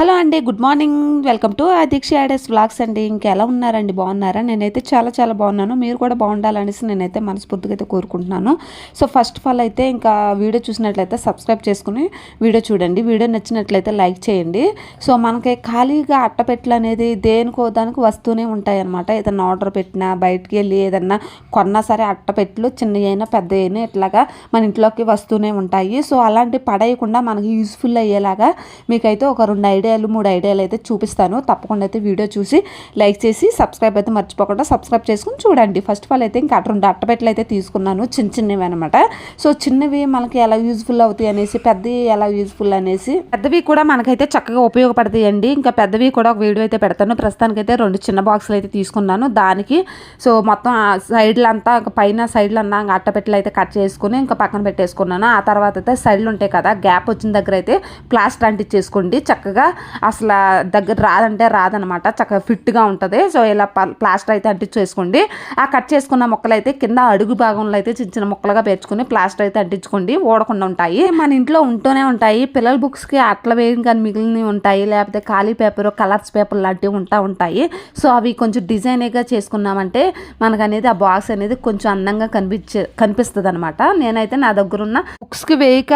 Hello అండి good morning. Welcome to Deeksha యాడెస్ vlogs అండి. ఇంకెలా ఉన్నారండి? బాగున్నారా? నేనైతే చాలా చాలా బాగున్నాను. మీరు కూడా బాగుండాలనేసి నేనైతే మనస్ఫూర్తిగా అయితే కోరుకుంటున్నాను. సో ఫస్ట్ ఆఫ్ ఆల్ అయితే ఇంకా వీడియో చూసినట్లయితే సబ్స్క్రైబ్ చేసుకుని వీడియో చూడండి. వీడియో నచ్చినట్లయితే లైక్ చేయండి. సో మనకి ఖాళీగా అట్టపెట్టలు అనేది దేనికో దానికి వస్తూనే ఉంటాయి అనమాట ఏదన్నా ఆర్డర్ పెట్టినా బయటికి వెళ్ళి ఏదన్నా కొన్నా సరే అట్టపెట్టలు చిన్నవి అయినా పెద్ద అయినా ఇట్లాగా మన ఇంట్లోకి వస్తూనే ఉంటాయి. సో అలాంటి పడేయకుండా మనకి యూస్ఫుల్ అయ్యేలాగా మీకైతే ఒక రెండు ఐడియా ఐడియాలు మూడు ఐడియాలు అయితే చూపిస్తాను. తప్పకుండా అయితే వీడియో చూసి లైక్ చేసి సబ్స్క్రైబ్ అయితే మర్చిపోకుండా సబ్స్క్రైబ్ చేసుకుని చూడండి. ఫస్ట్ ఆఫ్ ఆల్ అయితే ఇంకా రెండు అట్టపెట్టలు అయితే తీసుకున్నాను. చిన్న చిన్నవి అనమాట సో చిన్నవి మనకి ఎలా యూజ్ఫుల్ అవుతాయి అనేసి పెద్దవి ఎలా యూజ్ఫుల్ అనేసి పెద్దవి కూడా మనకైతే చక్కగా ఉపయోగపడతాయి అండి ఇంకా పెద్దవి కూడా ఒక వీడియో అయితే పెడతాను. ప్రస్తుతానికైతే రెండు చిన్న బాక్సులు అయితే తీసుకున్నాను దానికి. సో మొత్తం ఆ సైడ్లు అంతా పైన సైడ్లు అన్నా అట్టపెట్టలు అయితే కట్ చేసుకుని ఇంకా పక్కన పెట్టేసుకున్నాను. ఆ తర్వాత అయితే సైడ్లు ఉంటాయి కదా గ్యాప్ వచ్చిన దగ్గర అయితే ప్లాస్టర్ అంటించేసుకోండి. చక్కగా అసలు దగ్గర రాదంటే రాదనమాట. చక్కగా ఫిట్గా ఉంటుంది. సో ఇలా ప్లాస్టర్ అయితే అంటించేసుకోండి. ఆ కట్ చేసుకున్న మొక్కలు అయితే కింద అడుగు భాగంలో అయితే చిన్న చిన్న ముక్కలుగా పేర్చుకుని ప్లాస్టర్ అయితే అంటించుకోండి. ఓడకుండా ఉంటాయి. మన ఇంట్లో ఉంటూనే ఉంటాయి. పిల్లల బుక్స్కి అట్ల వేయం కానీ మిగిలినవి ఉంటాయి. లేకపోతే ఖాళీ పేపర్ కలర్స్ పేపర్ లాంటివి ఉంటా ఉంటాయి. సో అవి కొంచెం డిజైన్గా చేసుకున్నామంటే మనకు అనేది ఆ బాక్స్ అనేది కొంచెం అందంగా కనిపించే కనిపిస్తుంది అనమాట నేనైతే నా దగ్గర ఉన్న బుక్స్కి వేయక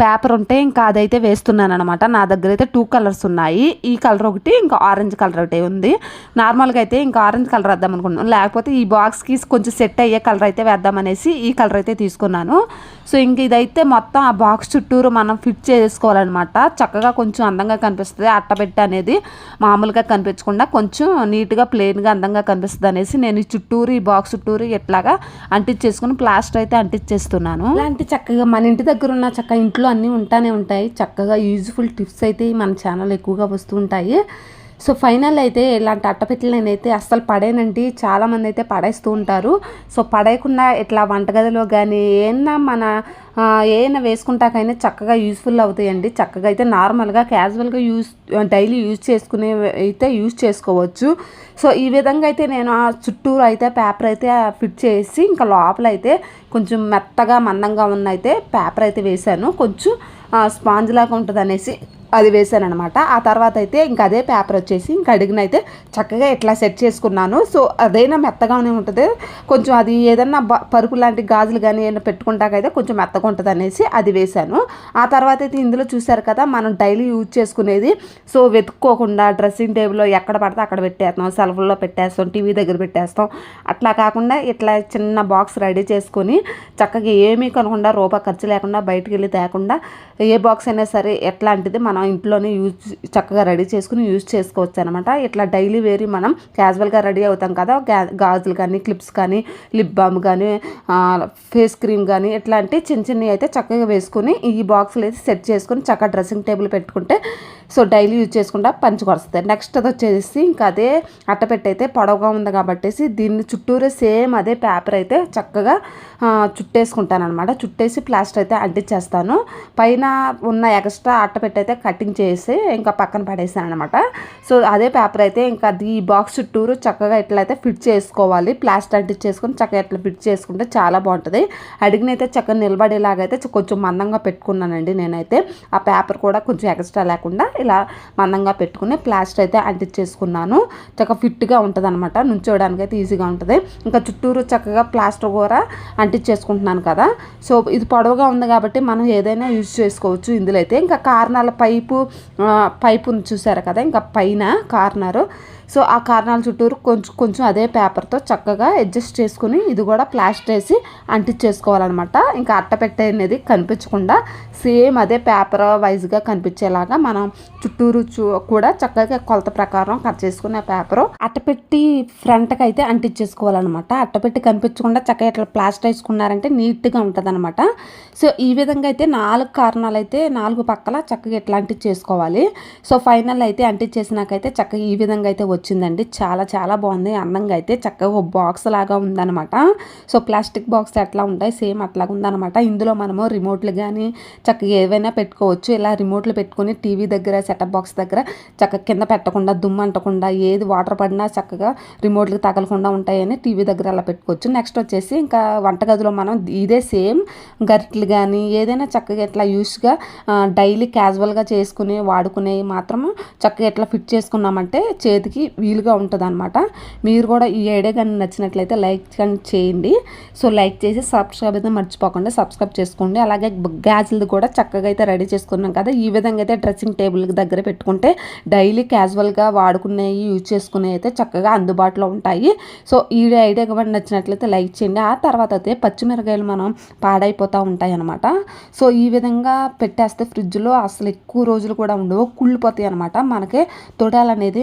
పేపర్ ఉంటే ఇంకా అదైతే వేస్తున్నాను అనమాట నా దగ్గర అయితే టూ కలర్స్ ఉన్నాయి. ఈ కలర్ ఒకటి ఇంకా ఆరెంజ్ కలర్ ఒకటి ఉంది. నార్మల్గా అయితే ఇంకా ఆరెంజ్ కలర్ వేద్దాం అనుకుంటున్నాను లేకపోతే ఈ బాక్స్కి కొంచెం సెట్ అయ్యే కలర్ అయితే వేద్దామనేసి ఈ కలర్ అయితే తీసుకున్నాను. సో ఇంక ఇదైతే మొత్తం ఆ బాక్స్ చుట్టూరు మనం ఫిట్ చేసుకోవాలన్నమాట. చక్కగా కొంచెం అందంగా కనిపిస్తుంది. అట్టపెట్టి అనేది మామూలుగా కనిపించకుండా కొంచెం నీట్గా ప్లెయిన్గా అందంగా కనిపిస్తుంది అనేసి నేను ఈ చుట్టూరు ఈ బాక్స్ చుట్టూరు ఎట్లాగా అంటించేసుకుని ప్లాస్టర్ అయితే అంటించేస్తున్నాను. ఇలాంటి చక్కగా మన ఇంటి దగ్గర ఉన్న చక్కగా ఇంట్లో అన్నీ ఉంటానే ఉంటాయి. చక్కగా యూజ్ఫుల్ టిప్స్ అయితే మన ఛానల్ ఎక్కువగా వస్తూ ఉంటాయి. సో ఫైనల్ అయితే ఇలాంటి అట్టపెట్టెలు నేనైతే అస్సలు పడేనండి. చాలామంది అయితే పడేస్తూ ఉంటారు. సో పడేయకుండా ఇట్లా వంటగదిలో కానీ ఏమన్నా మన ఏమైనా వేసుకుంటాకైనా చక్కగా యూస్ఫుల్ అవుతాయండి. చక్కగా అయితే నార్మల్గా క్యాజువల్గా యూస్ డైలీ యూజ్ చేసుకునే అయితే యూజ్ చేసుకోవచ్చు. సో ఈ విధంగా అయితే నేను ఆ చుట్టూరు అయితే పేపర్ అయితే ఫిట్ చేసి ఇంకా లోపల అయితే కొంచెం మెత్తగా మందంగా ఉన్న అయితే పేపర్ అయితే వేశాను. కొంచెం స్పాంజ్ లాగా ఉంటుంది అనేసి అది వేసాను అనమాట ఆ తర్వాత అయితే ఇంకా అదే పేపర్ వచ్చేసి ఇంకా అడిగిన అయితే చక్కగా ఇట్లా సెట్ చేసుకున్నాను. సో అదైనా మెత్తగానే ఉంటుంది. కొంచెం అది ఏదన్నా పరుపు లాంటి గాజులు కానీ ఏమైనా పెట్టుకుంటాకైతే కొంచెం మెత్తగా ఉంటుంది అనేసి అది వేశాను. ఆ తర్వాత అయితే ఇందులో చూశారు కదా మనం డైలీ యూజ్ చేసుకునేది. సో వెతుక్కోకుండా డ్రెస్సింగ్ టేబుల్లో ఎక్కడ పడితే అక్కడ పెట్టేస్తాం. సెల్ఫ్లో పెట్టేస్తాం టీవీ దగ్గర పెట్టేస్తాం. అట్లా కాకుండా ఇట్లా చిన్న బాక్స్ రెడీ చేసుకొని చక్కగా ఏమీ కొనకుండా రూపాయి ఖర్చు లేకుండా బయటికి వెళ్ళి తేకుండా ఏ బాక్స్ అయినా సరే ఎట్లాంటిది మనం ఇంట్లోనే యూజ్ చక్కగా రెడీ చేసుకుని యూజ్ చేసుకోవచ్చు అనమాట ఇట్లా డైలీ వేరీ మనం క్యాజువల్గా రెడీ అవుతాం కదా గాజులు కానీ క్లిప్స్ కానీ లిప్ బామ్ కానీ ఫేస్ క్రీమ్ కానీ ఇట్లాంటి చిన్న చిన్నవి అయితే చక్కగా వేసుకుని ఈ బాక్స్లో అయితే సెట్ చేసుకుని చక్కగా డ్రెస్సింగ్ టేబుల్ పెట్టుకుంటే సో డైలీ యూజ్ చేసుకుంటా పంచుకొస్తుంది నెక్స్ట్ అది వచ్చేసి ఇంకా అదే అట్టపెట్టి అయితే పొడవుగా ఉంది కాబట్టి దీన్ని చుట్టూరే సేమ్ అదే పేపర్ అయితే చక్కగా చుట్టేసుకుంటాను అనమాట చుట్టేసి ప్లాస్టర్ అయితే అంటించేస్తాను. పైన ఉన్న ఎక్స్ట్రా అట్టపెట్టి అయితే కటింగ్ చేసి ఇంకా పక్కన పడేసాను అనమాట సో అదే పేపర్ అయితే ఇంకా అది ఈ బాక్స్ చుట్టూరు చక్కగా ఎట్లయితే ఫిట్ చేసుకోవాలి ప్లాస్టర్ అంటించేసుకొని చక్కగా ఇట్లా ఫిట్ చేసుకుంటే చాలా బాగుంటుంది. అడిగినైతే చక్కగా నిలబడేలాగైతే కొంచెం మందంగా పెట్టుకున్నానండి నేనైతే. ఆ పేపర్ కూడా కొంచెం ఎక్స్ట్రా లేకుండా ఇలా మందంగా పెట్టుకుని ప్లాస్టర్ అయితే అంటించేసుకున్నాను. చక్కగా ఫిట్గా ఉంటుంది అనమాట నుంచోడానికి అయితే ఈజీగా ఉంటుంది. ఇంకా చుట్టూరు చక్కగా ప్లాస్టర్ కూడా అంటించేసుకుంటున్నాను కదా. సో ఇది పొడవుగా ఉంది కాబట్టి మనం ఏదైనా యూజ్ చేసుకోవచ్చు. ఇందులో అయితే ఇంకా కారణాలపై పైపు ఆ, పైపు ఉంది చూసారు కదా ఇంకా పైన కార్నరు. సో ఆ కారణాల చుట్టూరు కొంచెం కొంచెం అదే పేపర్తో చక్కగా అడ్జస్ట్ చేసుకుని ఇది కూడా ప్లాస్టర్ వేసి అంటించేసుకోవాలన్నమాట. ఇంకా అట్టపెట్టే అనేది కనిపించకుండా సేమ్ అదే పేపర్ వైజ్గా కనిపించేలాగా మనం చుట్టూరు చూ కూడా చక్కగా కొలత ప్రకారం కట్ చేసుకునే పేపర్ అట్టపెట్టి ఫ్రంట్కి అయితే అంటించేసుకోవాలన్నమాట. అట్టపెట్టి కనిపించకుండా చక్కగా ఇట్లా ప్లాస్టర్ వేసుకున్నారంటే నీట్గా ఉంటుంది అనమాట సో ఈ విధంగా అయితే నాలుగు కారణాలు అయితే నాలుగు పక్కల చక్కగా ఇట్లా అంటించేసుకోవాలి. సో ఫైనల్ అయితే అంటించేసినాకైతే చక్కగా ఈ విధంగా అయితే వచ్చిందండి. చాలా చాలా బాగుంది. అందంగా అయితే చక్కగా ఒక బాక్స్ లాగా ఉందన్నమాట. సో ప్లాస్టిక్ బాక్స్ ఎట్లా ఉంటాయి? సేమ్ అట్లా ఉందన్నమాట. ఇందులో మనము రిమోట్లు కానీ చక్కగా ఏవైనా పెట్టుకోవచ్చు. ఇలా రిమోట్లు పెట్టుకొని టీవీ దగ్గర సెటప్ బాక్స్ దగ్గర చక్కగా కింద పెట్టకుండా దుమ్ము అంటకుండా ఏది వాటర్ పడినా చక్కగా రిమోట్కి తగలకుండా ఉంటాయని టీవీ దగ్గర అలా పెట్టుకోవచ్చు. నెక్స్ట్ వచ్చేసి ఇంకా వంటగదిలో మనం ఇదే సేమ్ గరిటెలు కానీ ఏదైనా చక్కగా ఇట్లా యూస్గా డైలీ క్యాజువల్గా చేసుకుని వాడుకునేవి మాత్రం చక్కగా ఇట్లా ఫిట్ చేసుకున్నామంటే చేతికి వీలుగా ఉంటుంది అనమాట మీరు కూడా ఈ ఐడియా కానీ నచ్చినట్లయితే లైక్ కానీ చేయండి. సో లైక్ చేసి సబ్స్క్రైబ్ అయితే మర్చిపోకుండా సబ్స్క్రైబ్ చేసుకోండి. అలాగే గ్యాజులు కూడా చక్కగా అయితే రెడీ చేసుకున్నాం కదా. ఈ విధంగా అయితే డ్రెస్సింగ్ టేబుల్ దగ్గర పెట్టుకుంటే డైలీ క్యాజువల్గా వాడుకునేవి యూజ్ చేసుకునేవి అయితే చక్కగా అందుబాటులో ఉంటాయి. సో ఈ ఐడియా కూడా నచ్చినట్లయితే లైక్ చేయండి. ఆ తర్వాత అయితే పచ్చిమిరకాయలు మనం పాడైపోతూ ఉంటాయి అనమాట సో ఈ విధంగా పెట్టేస్తే ఫ్రిడ్జ్లో అసలు ఎక్కువ రోజులు కూడా ఉండవు. కుళ్ళిపోతాయి అనమాట మనకి తొడాలనేది అనేది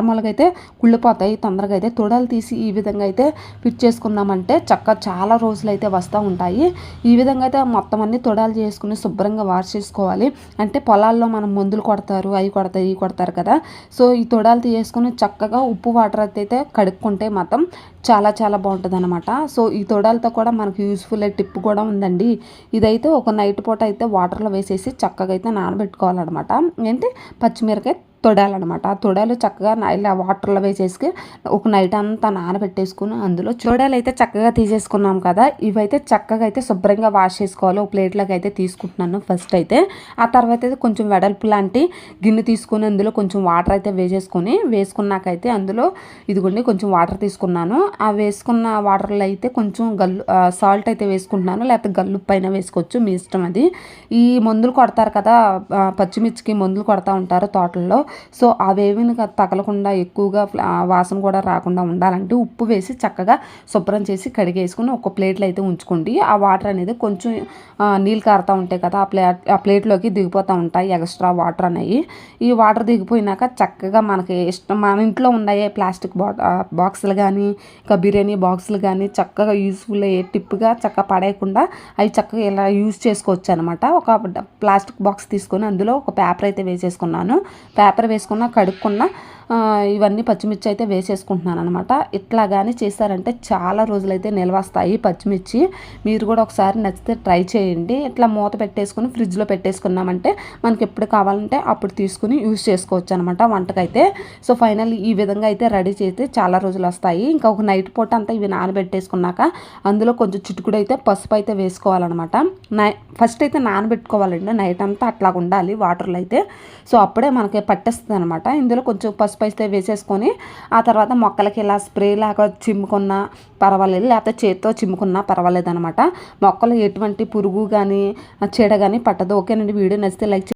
నార్మల్గా అయితే కుళ్ళిపోతాయి తొందరగా అయితే తొడలు తీసి ఈ విధంగా అయితే ఫిట్ చేసుకున్నామంటే చక్క చాలా రోజులు అయితే వస్తూ ఉంటాయి. ఈ విధంగా అయితే మొత్తం అన్ని తొడాలు చేసుకుని శుభ్రంగా వాష్ చేసుకోవాలి. అంటే పొలాల్లో మనం మందులు కొడతారు అవి కొడతాయి ఇవి కొడతారు కదా. సో ఈ తొడాలు తీసుకుని చక్కగా ఉప్పు వాటర్ అయితే కడుక్కుంటే మాత్రం చాలా చాలా బాగుంటుంది అనమాట సో ఈ తొడాలతో కూడా మనకు యూస్ఫుల్ టిప్ కూడా ఉందండి. ఇదైతే ఒక నైట్ పూట అయితే వాటర్లో వేసేసి చక్కగా అయితే నానబెట్టుకోవాలన్నమాట. ఏంటి? పచ్చిమిరకాయ తొడాలన్నమాట ఆ తొడాలు చక్కగా ఇలా వాటర్లో వేసేసి ఒక నైట్ అంతా నానబెట్టేసుకుని అందులో తొడాలు అయితే చక్కగా తీసేసుకున్నాం కదా. ఇవైతే చక్కగా అయితే శుభ్రంగా వాష్ చేసుకోవాలి. ఒక ప్లేట్లోకి అయితే తీసుకుంటున్నాను ఫస్ట్ అయితే. ఆ తర్వాత అయితే కొంచెం వెడల్పు లాంటి గిన్నె తీసుకుని అందులో కొంచెం వాటర్ అయితే వేసేసుకొని వేసుకున్నాకైతే అందులో ఇదిగోండి కొంచెం వాటర్ తీసుకున్నాను. ఆ వేసుకున్న వాటర్లో అయితే కొంచెం గల్లు సాల్ట్ అయితే వేసుకుంటున్నాను. లేకపోతే గల్లు పైన వేసుకోవచ్చు. మీ ఇష్టం అది. ఈ మందులు కొడతారు కదా పచ్చిమిర్చికి మందులు కొడతా ఉంటారు తోటల్లో. సో అవేవి తగలకుండా ఎక్కువగా వాసన కూడా రాకుండా ఉండాలంటే ఉప్పు వేసి చక్కగా శుభ్రం చేసి కడిగేసుకుని ఒక ప్లేట్లో అయితే ఉంచుకోండి. ఆ వాటర్ అనేది కొంచెం నీళ్ళు కారుతూ ఉంటాయి కదా ఆ ప్లే ఆ ప్లేట్లోకి దిగిపోతూ ఉంటాయి ఎక్స్ట్రా వాటర్ అనేవి. ఈ వాటర్ దిగిపోయినాక చక్కగా మనకి ఇష్టం మన ఇంట్లో ఉన్నాయే ప్లాస్టిక్ బా బాక్సులు కానీ ఇంకా బిర్యానీ బాక్సులు కానీ చక్కగా యూస్ఫుల్ అయ్యే టిప్గా చక్కగా పడేయకుండా అవి చక్కగా ఇలా యూజ్ చేసుకోవచ్చు అనమాట. ఒక ప్లాస్టిక్ బాక్స్ తీసుకొని అందులో ఒక పేపర్ అయితే వేసేసుకున్నాను. పేపర్ పేపర్ వేసుకున్న కడుక్కున్న ఇవన్నీ పచ్చిమిర్చి అయితే వేసేసుకుంటున్నాను అనమాట ఇట్లా కానీ చేశారంటే చాలా రోజులైతే నిల్వ వస్తాయి పచ్చిమిర్చి. మీరు కూడా ఒకసారి నచ్చితే ట్రై చేయండి. ఇట్లా మూత పెట్టేసుకుని ఫ్రిడ్జ్లో పెట్టేసుకున్నామంటే మనకి ఎప్పుడు కావాలంటే అప్పుడు తీసుకుని యూజ్ చేసుకోవచ్చు అనమాట వంటకైతే. సో ఫైనల్ ఈ విధంగా అయితే రెడీ చేస్తే చాలా రోజులు వస్తాయి. ఇంకా ఒక నైట్ పూట అంతా ఇవి నానబెట్టేసుకున్నాక అందులో కొంచెం చిటుకుడు అయితే పసుపు అయితే వేసుకోవాలన్నమాట. నై ఫస్ట్ అయితే నానబెట్టుకోవాలండి. నైట్ అంతా అట్లా ఉండాలి వాటర్లో అయితే. సో అప్పుడే మనకి పట్టేస్తుంది అనమాట ఇందులో కొంచెం పసుపు అయితే వేసేసుకొని ఆ తర్వాత మొక్కలకి ఇలా స్ప్రే లాగా చిమ్ముకున్నా పర్వాలేదు లేకపోతే చేతితో చిమ్ముకున్నా పర్వాలేదు అనమాట మొక్కలు ఎటువంటి పురుగు కానీ చీడ కానీ పట్టదు. ఓకేనండి వీడియో నచ్చితే లైక్